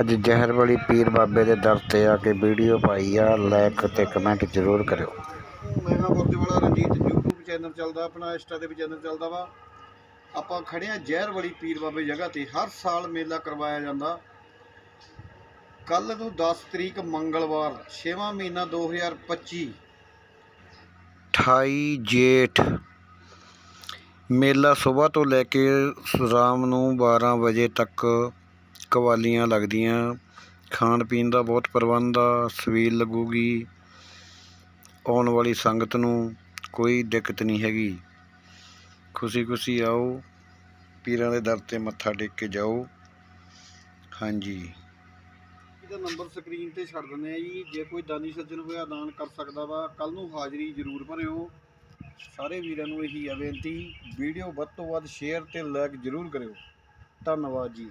ਅੱਜ ਜ਼ਹਿਰ ਵਾਲੀ ਪੀਰ ਬਾਬੇ ਦੇ ਦਰ ਤੇ ਆ ਕੇ ਵੀਡੀਓ ਪਾਈ ਆ ਲਾਈਕ ਤੇ ਕਮੈਂਟ ਜ਼ਰੂਰ ਕਰਿਓ। ਮੇਰਾ ਬੁਰਜ ਵਾਲਾ ਰਣਜੀਤ YouTube ਚੈਨਲ ਚੱਲਦਾ ਆਪਣਾ ਇੰਸਟਾ ਤੇ ਵੀ ਚੈਨਲ ਚੱਲਦਾ ਵਾ। ਆਪਾਂ ਖੜੇ ਆ ਜ਼ਹਿਰ ਵਾਲੀ ਪੀਰ ਬਾਬੇ ਜਗ੍ਹਾ ਤੇ ਹਰ ਸਾਲ ਮੇਲਾ ਕਰਵਾਇਆ ਜਾਂਦਾ। ਕੱਲ ਨੂੰ 10 ਤਰੀਕ ਮੰਗਲਵਾਰ 6ਵਾਂ ਮਹੀਨਾ 2025 28 ਜੇਠ। ਮੇਲਾ ਸਵੇਰ ਤੋਂ ਲੈ ਕੇ ਸ਼ਾਮ ਨੂੰ 12 ਵਜੇ ਤੱਕ ਕਵਾਲੀਆਂ ਲੱਗਦੀਆਂ। ਖਾਣ ਪੀਣ ਦਾ ਬਹੁਤ ਪ੍ਰਬੰਧ ਆ ਸਵੀਲ ਲੱਗੂਗੀ। ਆਉਣ ਵਾਲੀ ਸੰਗਤ ਨੂੰ ਕੋਈ ਦਿੱਕਤ ਨਹੀਂ ਹੈਗੀ। ਖੁਸ਼ੀ ਖੁਸ਼ੀ ਆਓ, ਪੀਰਾਂ ਦੇ ਦਰ ਤੇ ਮੱਥਾ ਟੇਕ ਕੇ ਜਾਓ। ਹਾਂਜੀ। ਇਹਦਾ ਨੰਬਰ ਸਕਰੀਨ ਤੇ ਛੱਡ ਦਿੰਦੇ ਆ ਜੀ। ਜੇ ਕੋਈ ਦਾਨੀ ਸੱਜਣ ਹੋਇਆ ਦਾਨ ਕਰ ਸਕਦਾ ਵਾ ਕੱਲ ਨੂੰ ਹਾਜ਼ਰੀ ਜ਼ਰੂਰ ਭਰਿਓ। ਸਾਰੇ ਵੀਰਾਂ ਨੂੰ ਇਹੀ ਆ ਬੇਨਤੀ, ਵੀਡੀਓ ਵੱਧ ਤੋਂ ਵੱਧ ਸ਼ੇਅਰ ਤੇ ਲਾਈਕ ਜ਼ਰੂਰ ਕਰਿਓ। ਧੰਨਵਾਦ ਜੀ।